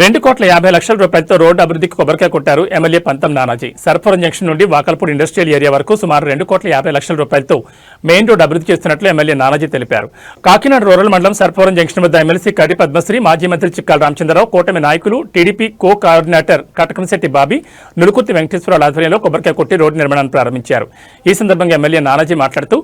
రెండు కోట్ల యాభై లక్షల రూపాయలతో రోడ్డు అభివృద్ధికి కొబ్బరికాయ కొట్టారు ఎమ్మెల్యే పంతం నానాజీ. సర్పవరం జంక్షన్ నుండి వాకల్పూడి ఇండస్ట్రియల్ ఏరియా వరకు సుమారు రెండు కోట్ల యాభై లక్షల రూపాయలతో మెయిన్ రోడ్డు అభివృద్ధి చేస్తున్నట్లు ఎమ్మెల్యే నానాజీ తెలిపారు. కాకినాడ రూరల్ మండలం సర్పవరం జంక్షన్ వద్ద ఎమ్మెల్సీ కడి పద్మశ్రీ మాజీ మంత్రి చిక్కాల రామచంద్రరావు కూటమి నాయకులు TDP co coordinator Katakamsetti Bobby Nulukurthi Venkateswara Rao ఆధ్వర్యంలో కొబ్బరికాయ కొట్టి రోడ్డు నిర్మాణాన్ని ప్రారంభించారు. ఈ సందర్భంగా ఎమ్మెల్యే నానాజీ మాట్లాడుతూ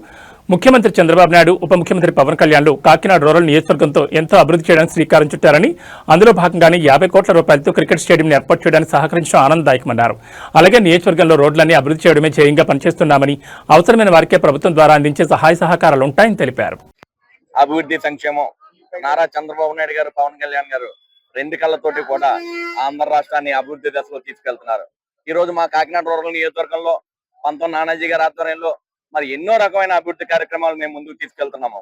ముఖ్యమంత్రి చంద్రబాబు నాయుడు ఉప ముఖ్యమంత్రి పవన్ కళ్యాణ్లు కాకినాడ రూరల్ నియోజకవర్గంతో ఎంతో అభివృద్ధి చేయడానికి శ్రీకారం చుట్టారని అందులో భాగంగానే యాభై కోట్ల రూపాయలతో క్రికెట్ స్టేడియంని ఏర్పాటు చేయడానికి సహకరించడం ఆనందదాయకమన్నారు. అలాగే నియోజకవర్గంలో రోడ్లన్నీ అభివృద్ధి చేయడమే ధ్యేయంగా పనిచేస్తున్నామని అవసరమైన వారికే ప్రభుత్వం ద్వారా అందించే సహాయ సహకారాలు ఉంటాయని తెలిపారు. అభివృద్ధి సంక్షేమం. నారా చంద్రబాబు నాయుడు గారు పవన్ కళ్యాణ్ గారు రెండు కళ్ళతోటి కూడా ఆంధ్ర రాష్ట్రాన్ని అభివృద్ధి దశలో తీసుకెళ్తున్నారు. ఈ రోజు మా కాకినాడ రూరల్ నియోజకవర్గంలో పంతం నానాజీ గారి ఆధ్వర్యంలో మరి ఎన్నో రకమైన అభివృద్ధి కార్యక్రమాలు మేము ముందుకు తీసుకెళ్తున్నాము.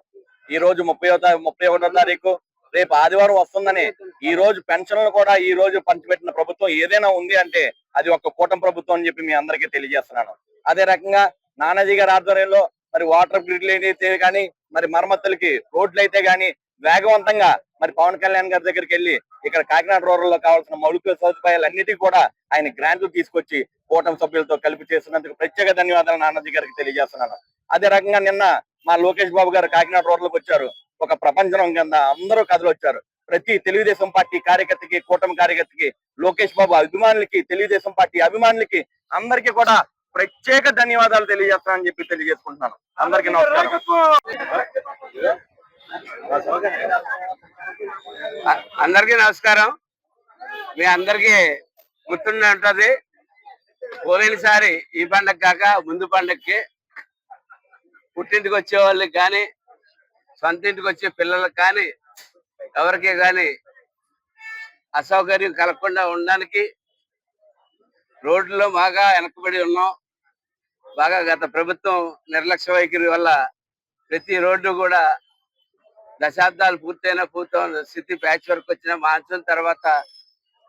ఈ రోజు ముప్పై ముప్పై ఒకటో తారీఖు రేపు ఆదివారం వస్తుందని ఈ రోజు పెన్షన్లు కూడా ఈ రోజు పంచిపెట్టిన ప్రభుత్వం ఏదైనా ఉంది అంటే అది ఒక కూటమి ప్రభుత్వం అని చెప్పి మీ అందరికీ తెలియజేస్తున్నాను. అదే రకంగా నానాజీ గారి ఆధ్వర్యంలో మరి వాటర్ గ్రిడ్లు అయితే కానీ మరి మరమ్మతులకి రోడ్లు అయితే కానీ వేగవంతంగా మరి పవన్ కళ్యాణ్ గారి దగ్గరికి వెళ్ళి ఇక్కడ కాకినాడ రూరల్లో కావాల్సిన మౌలిక సదుపాయాలన్నిటికీ కూడా ఆయన గ్రాంట్లు తీసుకొచ్చి కూటమి సభ్యులతో కలిపి చేసినందుకు ప్రత్యేక ధన్యవాదాలు నాన్నజీ గారికి తెలియజేస్తున్నాను. అదే రకంగా నిన్న మా లోకేష్ బాబు గారు కాకినాడ రోడ్లకు వచ్చారు. ఒక ప్రపంచం కింద అందరూ కథలు వచ్చారు. ప్రతి తెలుగుదేశం పార్టీ కార్యకర్తకి కూటమి కార్యకర్తకి లోకేష్ బాబు అభిమానులకి తెలుగుదేశం పార్టీ అభిమానులకి అందరికీ కూడా ప్రత్యేక ధన్యవాదాలు తెలియజేస్తానని చెప్పి తెలియజేసుకుంటున్నాను. అందరికీ నమస్కారం. అందరికీ నమస్కారం. మీ అందరికీ గుర్తుండే ఉంటది. పోయినసారి ఈ పండగ కాక ముందు పండగకి పుట్టింటికి వచ్చే వాళ్ళకి కానీ సొంత ఇంటికి వచ్చే పిల్లలకు కానీ ఎవరికి కానీ అసౌకర్యం కలగకుండా ఉండడానికి రోడ్లలో బాగా వెనకబడి ఉన్నాం. బాగా గత ప్రభుత్వం నిర్లక్ష్య వైఖరి వల్ల ప్రతి రోడ్డు కూడా దశాబ్దాలు పూర్తయినా పూర్తయిన స్థితి ప్యాచ్ వర్క్ వచ్చిన మాన్సూన్ తర్వాత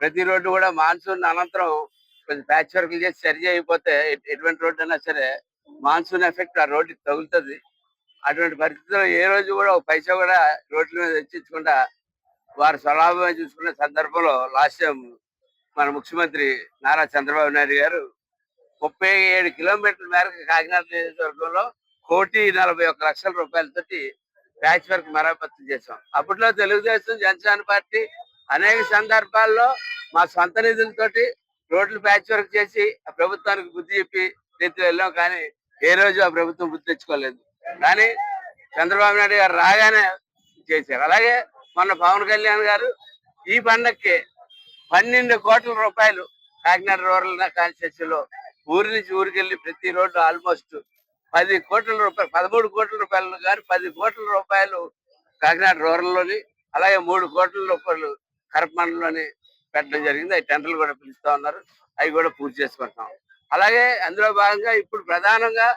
ప్రతి రోడ్డు కూడా మాన్సూన్ అనంతరం కొంచెం ప్యాచ్ వర్క్ చేసి సరి అయిపోతే ఎటువంటి రోడ్డు అయినా సరే మాన్సూన్ ఎఫెక్ట్ ఆ రోడ్డుకి తగులుతుంది. అటువంటి పరిస్థితుల్లో ఏ రోజు కూడా ఒక పైసా కూడా రోడ్ల మీద తెచ్చించకుండా వారు స్వలాభమే చూసుకునే సందర్భంలో లాస్ట్ టైం మన ముఖ్యమంత్రి నారా చంద్రబాబు నాయుడు గారు ముప్పై ఏడు కిలోమీటర్ల మేరకు కాకినాడ నియోజకవర్గంలో కోటి నలభై ఒక్క లక్షల రూపాయలతోటి ప్యాచ్ వర్క్ మరమ్మతు చేసాం అప్పట్లో తెలుగుదేశం జనసేన పార్టీ అనేక సందర్భాల్లో మా సొంత నిధులతోటి రోడ్లు ప్యాచ్ వర్క్ చేసి ఆ ప్రభుత్వానికి బుద్ధి చెప్పి రీతిలో వెళ్ళాం కానీ ఏ రోజు ఆ ప్రభుత్వం బుద్ధి తెచ్చుకోలేదు. కానీ చంద్రబాబు నాయుడు గారు రాగానే చేశారు. అలాగే మొన్న పవన్ కళ్యాణ్ గారు ఈ పండక్కి పన్నెండు కోట్ల రూపాయలు కాకినాడ రూరల్ కాన్స్టిట్యూన్సీలో ఊరి నుంచి ఊరికి వెళ్ళి ప్రతి రోడ్డు ఆల్మోస్ట్ పది కోట్ల రూపాయలు పదమూడు కోట్ల రూపాయలు కానీ పది కోట్ల రూపాయలు కాకినాడ రూరల్లోని అలాగే మూడు కోట్ల రూపాయలు కరపమండలోని పెట్టడం జరిగింది. అవి టెండర్లు కూడా పిలుస్తా ఉన్నారు. అవి కూడా పూర్తి చేసుకుంటున్నాం. అలాగే అందులో భాగంగా ఇప్పుడు ప్రధానంగా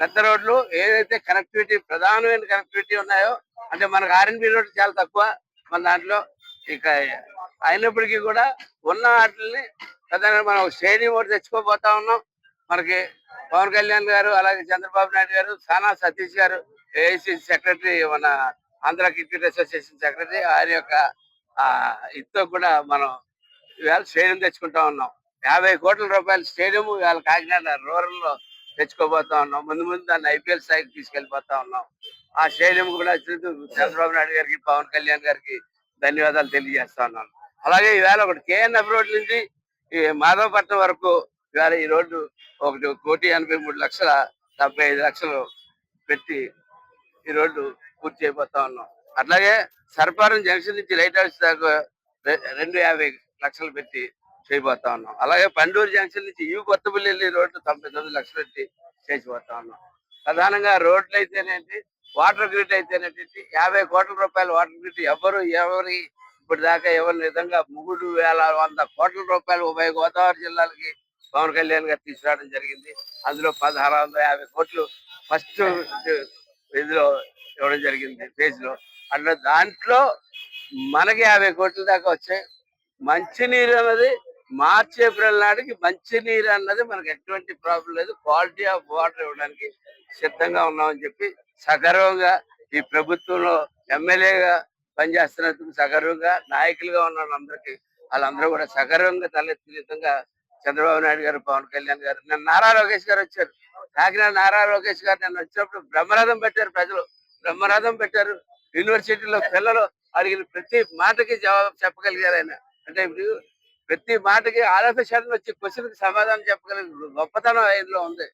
పెద్ద రోడ్లు ఏదైతే కనెక్టివిటీ ప్రధానమైన కనెక్టివిటీ ఉన్నాయో అంటే మనకు ఆర్ఎన్బి రోడ్లు చాలా తక్కువ మన దాంట్లో. ఇక అయినప్పటికీ కూడా ఉన్న వాటిని ప్రధానంగా మనం స్టేడియం ఒకటి తెచ్చుకోబోతా ఉన్నాం. మనకి పవన్ కళ్యాణ్ గారు అలాగే చంద్రబాబు నాయుడు గారు సానా సతీష్ గారు ఏఐసి సెక్రటరీ మన ఆంధ్ర క్రికెట్ అసోసియేషన్ సెక్రటరీ ఆయన యొక్క ఆ ఇదితో కూడా మనం ఇవాళ స్టేడియం తెచ్చుకుంటా ఉన్నాం. యాభై కోట్ల రూపాయల స్టేడియం ఇవాళ కాకినాడ రూరల్లో తెచ్చుకోబోతా ఉన్నాం. ముందు ముందు దాన్ని ఐపీఎల్ స్థాయికి తీసుకెళ్ళిపోతా ఉన్నాం. ఆ స్టేడియం కూడా వచ్చినందుకు చంద్రబాబు నాయుడు గారికి పవన్ కళ్యాణ్ గారికి ధన్యవాదాలు తెలియజేస్తా ఉన్నాను. అలాగే ఈవేళ ఒకటి కేఎన్ఎఫ్ రోడ్ నుంచి ఈ మాధవపట్నం వరకు ఇవాళ ఈ రోడ్డు ఒకటి కోటి ఎనభై మూడు లక్షల డెబ్బై ఐదు లక్షలు పెట్టి ఈ రోడ్డు పూర్తి చేయబోతా ఉన్నాం. అట్లాగే సర్పారం జంక్షన్ నుంచి లైట్ హౌస్ దాకా రెండు యాభై లక్షలు పెట్టి చేయబోతా ఉన్నాం. అలాగే పండూరు జంక్షన్ నుంచి యూ కొత్తపల్లి వెళ్ళి రోడ్డు తొంభై తొమ్మిది లక్షలు పెట్టి చేసిపోతా ఉన్నాం. ప్రధానంగా రోడ్లు అయితేనేంటి వాటర్ గ్రిడ్ అయితేనేంటి యాభై కోట్ల రూపాయల వాటర్ గ్రిడ్ ఎవరు ఎవరి ఇప్పుడు దాకా ఎవరి విధంగా మూడు వేల వంద కోట్ల రూపాయలు ఉభయ గోదావరి జిల్లాలకి పవన్ కళ్యాణ్ గారు తీసుకురావడం జరిగింది. అందులో పదహారు వందల యాభై కోట్లు ఫస్ట్ ఇదిలో ఇవ్వడం జరిగింది ఫేజ్లో అట్లా దాంట్లో మనకి యాభై కోట్ల దాకా వచ్చాయి. మంచినీరు అన్నది మార్చి ఏప్రిల్ నాటికి మంచినీరు అన్నది మనకి ఎటువంటి ప్రాబ్లం లేదు. క్వాలిటీ ఆఫ్ వాటర్ ఇవ్వడానికి సిద్ధంగా ఉన్నామని చెప్పి సగర్వంగా ఈ ప్రభుత్వంలో ఎమ్మెల్యేగా పనిచేస్తున్నందుకు సగర్వంగా నాయకులుగా ఉన్న వాళ్ళందరికీ వాళ్ళందరూ కూడా సగర్వంగా తలెత్తి విధంగా చంద్రబాబు నాయుడు గారు పవన్ కళ్యాణ్ గారు నిన్న నారా లోకేష్ గారు వచ్చారు. కాకినాడ నారా లోకేష్ గారు నిన్న వచ్చినప్పుడు బ్రహ్మరథం పెట్టారు ప్రజలు. బ్రహ్మరథం పెట్టారు. యూనివర్సిటీలో పిల్లలు అడిగిన ప్రతి మాటకి జవాబు చెప్పగలిగారు ఆయన. అంటే ఇప్పుడు ప్రతి మాటకి ఆలోచన వచ్చి క్వశ్చన్కి సమాధానం చెప్పగలిగిన గొప్పతనం ఆయనలో ఉంది.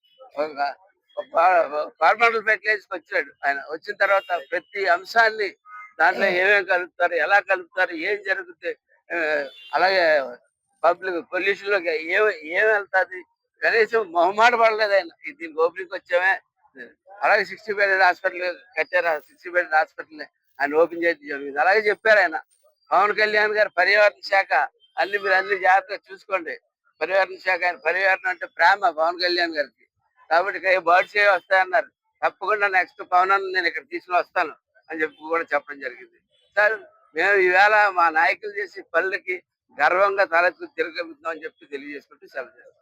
ఫార్మాటల్ ఫెర్టిలైజర్స్కి వచ్చాడు ఆయన. వచ్చిన తర్వాత ప్రతి అంశాన్ని దాంట్లో ఏమేమి కలుపుతారు ఎలా కలుపుతారు ఏం జరుగుతుంది అలాగే పబ్లిక్ పొల్యూషన్లోకి ఏం ఏం వెళ్తాది కనీసం మొహమాట పడలేదు ఆయన. ఇది దీనికి ఓపెనింగ్ వచ్చామే. అలాగే సిక్స్టీ బెడ్ హాస్పిటల్ కట్టారు సిక్స్టీ బెడ్ హాస్పిటల్ ఆయన ఓపెన్ చేయడం జరిగింది అలాగే చెప్పారు ఆయన. పవన్ కళ్యాణ్ గారు పర్యావరణ శాఖ అన్ని మీరు అన్ని జాగ్రత్తగా చూసుకోండి. పర్యావరణ శాఖ ఆయన పర్యావరణం అంటే ప్రేమ పవన్ కళ్యాణ్ గారికి. కాబట్టి బర్డ్స్ ఏ వస్తాయన్నారు. తప్పకుండా నెక్స్ట్ పవన్ నేను ఇక్కడ తీసుకుని వస్తాను అని చెప్పి కూడా చెప్పడం జరిగింది. సార్ మేము ఈవేళ మా నాయకులు చేసి పనులకి గర్వంగా తలెత్తు తిరగలుగుతాం అని చెప్పి తెలియజేసుకుంటూ సెలవు చేస్తాం.